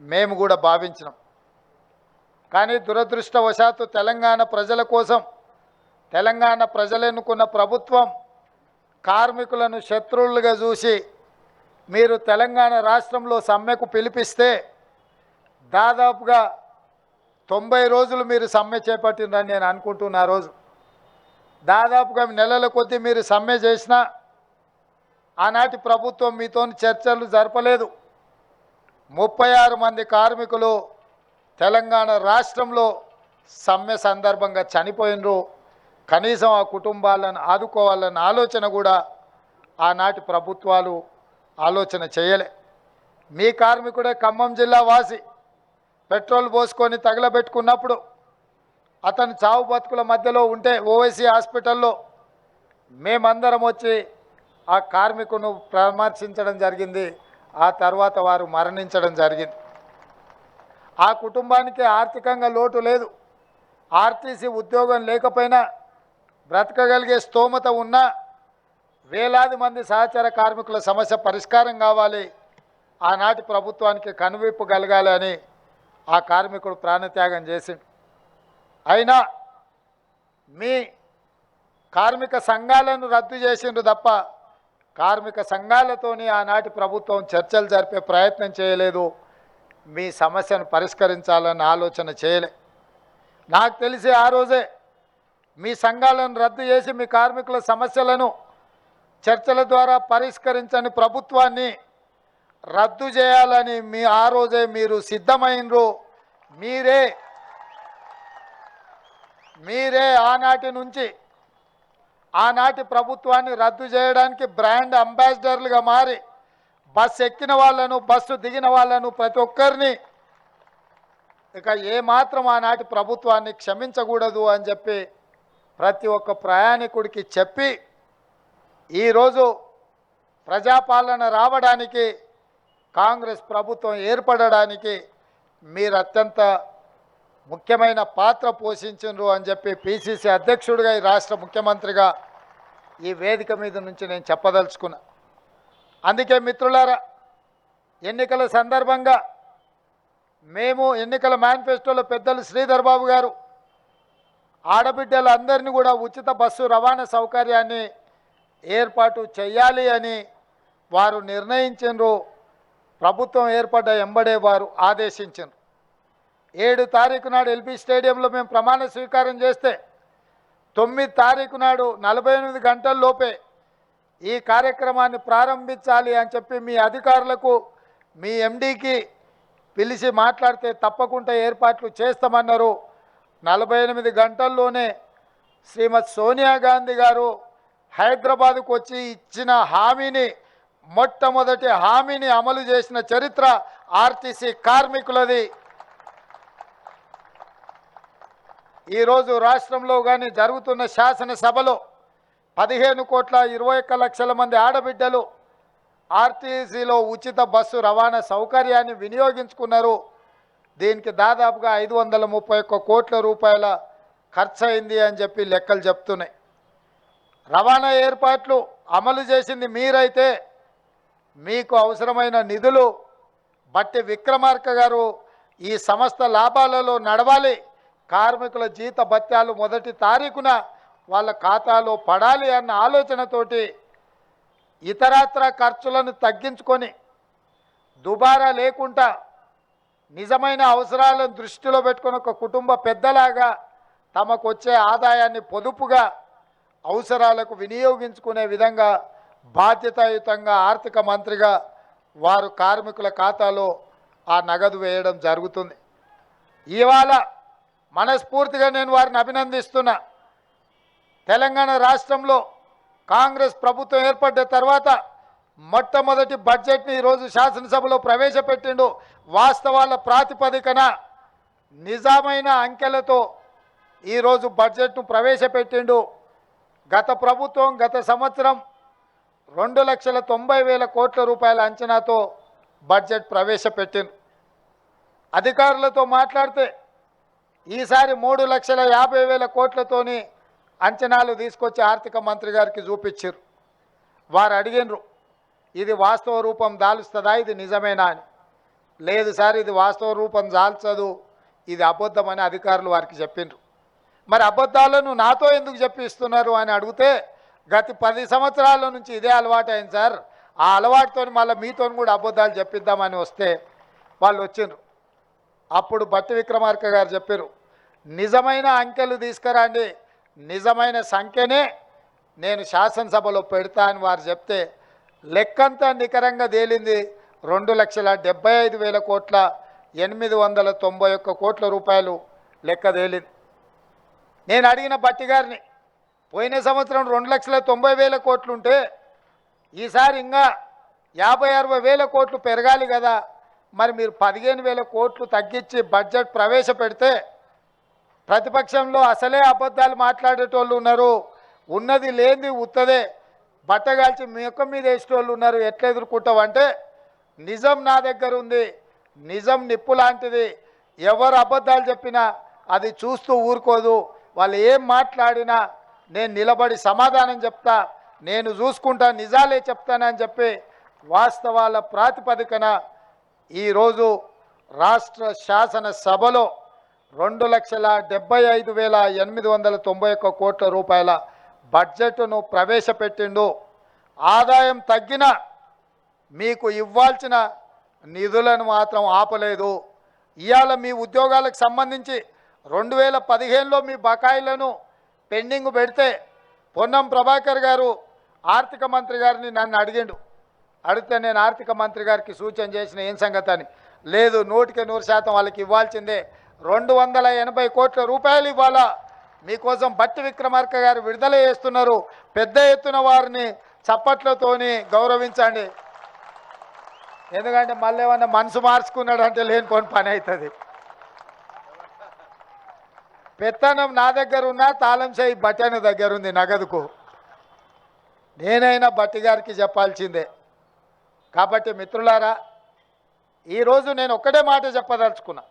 మేము కూడా భావించినాం. కానీ దురదృష్టవశాత్తు తెలంగాణ ప్రజల కోసం తెలంగాణ ప్రజలెన్నుకున్న ప్రభుత్వం కార్మికులను శత్రువులుగా చూసి మీరు తెలంగాణ రాష్ట్రంలో సమ్మెకు పిలిపిస్తే దాదాపుగా తొంభై రోజులు మీరు సమ్మె చేపట్టిందని నేను అనుకుంటున్నా రోజు. దాదాపుగా నెలల కొద్దీ మీరు సమ్మె చేసినా ఆనాటి ప్రభుత్వం మీతో చర్చలు జరపలేదు. ముప్పై ఆరు మంది కార్మికులు తెలంగాణ రాష్ట్రంలో సమ్మె సందర్భంగా చనిపోయినరు. కనీసం ఆ కుటుంబాలను ఆదుకోవాలన్న ఆలోచన కూడా ఆనాటి ప్రభుత్వాలు ఆలోచన చేయలే. మీ కార్మికుడే ఖమ్మం జిల్లా వాసి పెట్రోల్ పోసుకొని తగలబెట్టుకున్నప్పుడు అతను చావు బతుకుల మధ్యలో ఉంటే ఓవైసీ హాస్పిటల్లో మేమందరం వచ్చి ఆ కార్మికును పరామర్శించడం జరిగింది. ఆ తర్వాత వారు మరణించడం జరిగింది. ఆ కుటుంబానికి ఆర్థికంగా లోటు లేదు. ఆర్టీసీ ఉద్యోగం లేకపోయినా బ్రతకగలిగే స్తోమత ఉన్నా వేలాది మంది సహచర కార్మికుల సమస్య పరిష్కారం కావాలి. ఆనాటి ప్రభుత్వానికి కనువిప్పు కలగాలి అని ఆ కార్మికుడు ప్రాణత్యాగం చేసిండు. అయినా మీ కార్మిక సంఘాలను రద్దు చేసిండ్రు తప్ప కార్మిక సంఘాలతోని ఆనాటి ప్రభుత్వం చర్చలు జరిపే ప్రయత్నం చేయలేదు. మీ సమస్యను పరిష్కరించాలని ఆలోచన చేయలే. నాకు తెలిసి ఆ రోజే మీ సంఘాలను రద్దు చేసి మీ కార్మికుల సమస్యలను చర్చల ద్వారా పరిష్కరించని ప్రభుత్వాన్ని రద్దు చేయాలని మీ ఆ రోజే మీరు సిద్ధమైనరు మీరే మీరే ఆనాటి నుంచి ఆనాటి ప్రభుత్వాన్ని రద్దు చేయడానికి బ్రాండ్ అంబాసిడర్లుగా మారి బస్సు ఎక్కిన వాళ్ళను బస్సు దిగిన వాళ్ళను ప్రతి ఒక్కరిని ఇక ఏమాత్రం ఆనాటి ప్రభుత్వాన్ని క్షమించకూడదు అని చెప్పి ప్రతి ఒక్క ప్రయాణికుడికి చెప్పి ఈరోజు ప్రజాపాలన రావడానికి కాంగ్రెస్ ప్రభుత్వం ఏర్పడడానికి మీరు అత్యంత ముఖ్యమైన పాత్ర పోషించరు అని చెప్పి పిసిసి అధ్యక్షుడిగా ఈ రాష్ట్ర ముఖ్యమంత్రిగా ఈ వేదిక మీద నుంచి నేను చెప్పదలుచుకున్నా. అందుకే మిత్రులారా ఎన్నికల సందర్భంగా మేము ఎన్నికల మేనిఫెస్టోలో పెద్దలు శ్రీధర్ బాబు గారు ఆడబిడ్డలందరినీ కూడా ఉచిత బస్సు రవాణా సౌకర్యాన్ని ఏర్పాటు చేయాలి అని వారు నిర్ణయించారు ప్రభుత్వం ఏర్పడ్డ ఎంబడే వారు ఆదేశించారు ఏడు తారీఖు నాడు ఎల్బీ స్టేడియంలో మేము ప్రమాణ స్వీకారం చేస్తే తొమ్మిది తారీఖు నాడు నలభై ఎనిమిది గంటల లోపే ఈ కార్యక్రమాన్ని ప్రారంభించాలి అని చెప్పి మీ అధికారులకు మీ ఎండీకి పిలిచి మాట్లాడితే తప్పకుండా ఏర్పాట్లు చేస్తామన్నారు. నలభై ఎనిమిది గంటల్లోనే శ్రీమతి సోనియా గాంధీ గారు హైదరాబాద్కు వచ్చి ఇచ్చిన హామీని మొట్టమొదటి హామీని అమలు చేసిన చరిత్ర ఆర్టీసీ కార్మికులది. ఈరోజు రాష్ట్రంలో కానీ జరుగుతున్న శాసనసభలో పదిహేను కోట్ల ఇరవై ఒక్క లక్షల మంది ఆడబిడ్డలు ఆర్టీసీలో ఉచిత బస్సు రవాణా సౌకర్యాన్ని వినియోగించుకున్నారు. దీనికి దాదాపుగా ఐదు వందల ముప్పై ఒక్క కోట్ల రూపాయల ఖర్చు అయింది అని చెప్పి లెక్కలు చెప్తున్నాయి. రవాణా ఏర్పాట్లు అమలు చేసింది మీరైతే మీకు అవసరమైన నిధులు బట్టి విక్రమార్క గారు ఈ సంస్థ లాభాలలో నడవాలి. కార్మికుల జీత భత్యాలు మొదటి తారీఖున వాళ్ళ ఖాతాలో పడాలి అన్న ఆలోచనతోటి ఇతరత్ర ఖర్చులను తగ్గించుకొని దుబారా లేకుండా నిజమైన అవసరాలను దృష్టిలో పెట్టుకొని ఒక కుటుంబ పెద్దలాగా తమకు వచ్చే ఆదాయాన్ని పొదుపుగా అవసరాలకు వినియోగించుకునే విధంగా బాధ్యతాయుతంగా ఆర్థిక మంత్రిగా వారు కార్మికుల ఖాతాలో ఆ నగదు వేయడం జరుగుతుంది. ఇవాళ మనస్ఫూర్తిగా నేను వారిని అభినందిస్తున్నా. తెలంగాణ రాష్ట్రంలో కాంగ్రెస్ ప్రభుత్వం ఏర్పడ్డ తర్వాత మొట్టమొదటి బడ్జెట్ని ఈరోజు శాసనసభలో ప్రవేశపెట్టిండు. వాస్తవాల ప్రాతిపదికన నిజమైన అంకెలతో ఈరోజు బడ్జెట్ను ప్రవేశపెట్టిండు. గత ప్రభుత్వం గత సంవత్సరం రెండు లక్షల తొంభై వేల కోట్ల రూపాయల అంచనాతో బడ్జెట్ ప్రవేశపెట్టింది. అధికారులతో మాట్లాడితే ఈసారి మూడు లక్షల యాభై వేల కోట్లతోని అంచనాలు తీసుకొచ్చి ఆర్థిక మంత్రి గారికి చూపించారు వారు అడిగినరు ఇది వాస్తవ రూపం దాలుస్తుందా? ఇది నిజమేనా అని. లేదు సార్ ఇది వాస్తవ రూపం దాల్చదు ఇది అబద్ధమని అధికారులు వారికి చెప్పిండ్రు మరి అబద్ధాలను నాతో ఎందుకు చెప్పిస్తున్నారు అని అడిగితే గత పది సంవత్సరాల నుంచి ఇదే అలవాటు అయింది సార్. ఆ అలవాటుతో మళ్ళీ మీతో కూడా అబద్ధాలు చెప్పిద్దామని వస్తే వాళ్ళు వచ్చిండ్రు అప్పుడు బట్టి విక్రమార్క గారు చెప్పారు నిజమైన అంకెలు తీసుకురండి. నిజమైన సంఖ్యనే నేను శాసనసభలో పెడతా అని వారు చెప్తే లెక్కంతా నికరంగా తేలింది రెండు లక్షల డెబ్బై ఐదు వేల కోట్ల ఎనిమిది వందల తొంభై ఒక్క కోట్ల రూపాయలు లెక్క తేలింది. నేను అడిగిన బట్టి గారిని పోయిన సంవత్సరం రెండు లక్షల తొంభై వేల కోట్లుంటే ఈసారి ఇంకా యాభై అరవై వేల కోట్లు పెరగాలి కదా. మరి మీరు పదిహేను వేల కోట్లు తగ్గించి బడ్జెట్ ప్రవేశపెడితే ప్రతిపక్షంలో అసలే అబద్ధాలు మాట్లాడేటోళ్ళు ఉన్నారు. ఉన్నది లేనిది ఉత్తదే. బట్టగాల్చి ముఖం మీద వేసేటోళ్ళు ఉన్నారు. ఎట్లా ఎదుర్కొంటావంటే నిజం నా దగ్గర ఉంది. నిజం నిప్పు లాంటిది. ఎవరు అబద్ధాలు చెప్పినా అది చూస్తూ ఊరుకోదు. వాళ్ళు ఏం మాట్లాడినా నేను నిలబడి సమాధానం చెప్తా నేను చూసుకుంటా నిజాలే చెప్తానని చెప్పి వాస్తవాల ప్రాతిపదికన ఈరోజు రాష్ట్ర శాసన సభలో రెండు లక్షల డెబ్బై ఐదు వేల ఎనిమిది వందల తొంభై ఒక్క కోట్ల రూపాయల బడ్జెట్ను ప్రవేశపెట్టిండు. ఆదాయం తగ్గిన మీకు ఇవ్వాల్సిన నిధులను మాత్రం ఆపలేదు. ఇవాళ మీ ఉద్యోగాలకు సంబంధించి రెండు వేల పదిహేనులో మీ బకాయిలను పెండింగ్ పెడితే పొన్నం ప్రభాకర్ గారు ఆర్థిక మంత్రి గారిని నన్ను అడిగిండు. అడిగితే నేను ఆర్థిక మంత్రి గారికి సూచన చేసిన ఏం సంగతి అని. లేదు నూటికి నూరు శాతం వాళ్ళకి ఇవ్వాల్సిందే. రెండు వందల ఎనభై కోట్ల రూపాయలు ఇవ్వాలా? మీకోసం బట్టి విక్రమార్క గారు విడుదల చేస్తున్నారు. పెద్ద ఎత్తున వారిని చప్పట్లతోని గౌరవించండి. ఎందుకంటే మళ్ళీ ఏమన్నా మనసు మార్చుకున్నాడు అంటే లేనిపోని పని అవుతుంది. పెత్తనం నా దగ్గర ఉన్నా తాళం చేయి బట్టని దగ్గర ఉంది నగదుకు. నేనైనా బట్టి గారికి చెప్పాల్సిందే. కాబట్టి మిత్రులారా ఈరోజు నేను ఒక్కటే మాట చెప్పదలుచుకున్నా.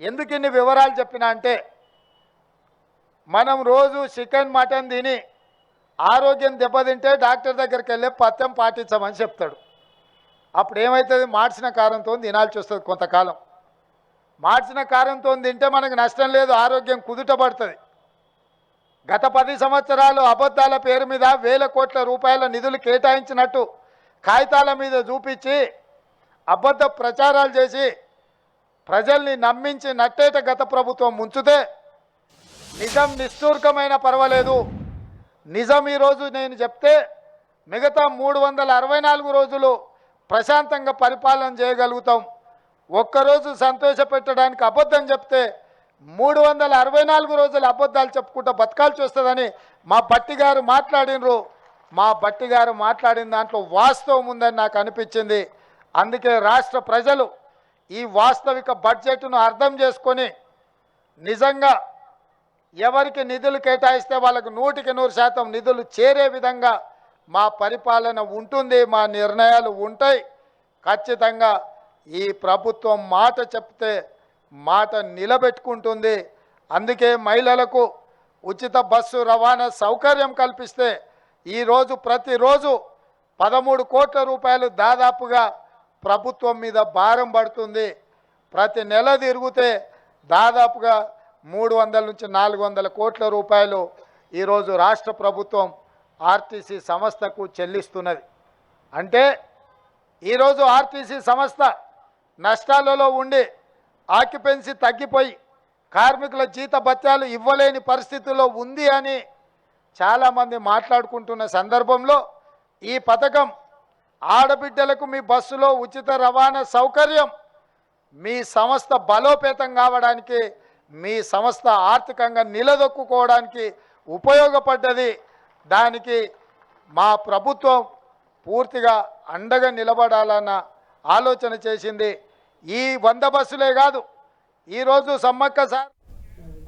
ఎందుకు ఇన్ని వివరాలు చెప్పినా అంటే మనం రోజు చికెన్ మటన్ తిని ఆరోగ్యం దెబ్బతింటే డాక్టర్ దగ్గరికి వెళ్ళి పత్యం పాటించమని చెప్తాడు. అప్పుడు ఏమవుతుంది మార్చిన కారంతో తినాల్సి వస్తుంది కొంతకాలం. మార్చిన కారంతో తింటే మనకు నష్టం లేదు ఆరోగ్యం కుదుటపడుతుంది. గత పది సంవత్సరాలు అబద్ధాల పేరు మీద వేల కోట్ల రూపాయల నిధులు కేటాయించినట్టు కాగితాల మీద చూపించి అబద్ధ ప్రచారాలు చేసి ప్రజల్ని నమ్మించి నట్టేట గత ప్రభుత్వం ముంచుతే నిజం నిష్ఠూర్కమైన పర్వాలేదు. నిజం ఈరోజు నేను చెప్తే మిగతా మూడు వందల అరవై నాలుగు రోజులు ప్రశాంతంగా పరిపాలన చేయగలుగుతాం. ఒక్కరోజు సంతోషపెట్టడానికి అబద్ధం చెప్తే మూడు వందల అరవై నాలుగు రోజులు అబద్ధాలు చెప్పుకుంటూ బతకాల్సి వస్తుందని మా బట్టి గారు మాట్లాడినరు. మా బట్టి గారు మాట్లాడిన దాంట్లో వాస్తవం ఉందని నాకు అనిపించింది. అందుకే రాష్ట్ర ప్రజలు ఈ వాస్తవిక బడ్జెట్ను అర్థం చేసుకొని నిజంగా ఎవరికి నిధులు కేటాయిస్తే వాళ్ళకు నూటికి నూరు శాతం నిధులు చేరే విధంగా మా పరిపాలన ఉంటుంది మా నిర్ణయాలు ఉంటాయి. ఖచ్చితంగా ఈ ప్రభుత్వం మాట చెప్తే మాట నిలబెట్టుకుంటుంది. అందుకే మహిళలకు ఉచిత బస్సు రవాణా సౌకర్యం కల్పిస్తే ఈరోజు ప్రతిరోజు పదమూడు కోట్ల రూపాయలు దాదాపుగా ప్రభుత్వం మీద భారం పడుతుంది. ప్రతి నెల తిరిగితే దాదాపుగా మూడు వందల నుంచి నాలుగు వందల కోట్ల రూపాయలు ఈరోజు రాష్ట్ర ప్రభుత్వం ఆర్టీసీ సంస్థకు చెల్లిస్తున్నది. అంటే ఈరోజు ఆర్టీసీ సంస్థ నష్టాలలో ఉండి ఆక్యుపెన్సీ తగ్గిపోయి కార్మికుల జీత భత్యాలు ఇవ్వలేని పరిస్థితుల్లో ఉంది అని చాలామంది మాట్లాడుకుంటున్న సందర్భంలో ఈ పథకం ఆడబిడ్డలకు మీ బస్సులో ఉచిత రవాణా సౌకర్యం మీ సంస్థ బలోపేతం కావడానికి మీ సంస్థ ఆర్థికంగా నిలదొక్కుకోవడానికి ఉపయోగపడ్డది. దానికి మా ప్రభుత్వం పూర్తిగా అండగా నిలబడాలన్న ఆలోచన చేసింది. ఈ వంద బస్సులే కాదు ఈరోజు సమ్మక్క సార్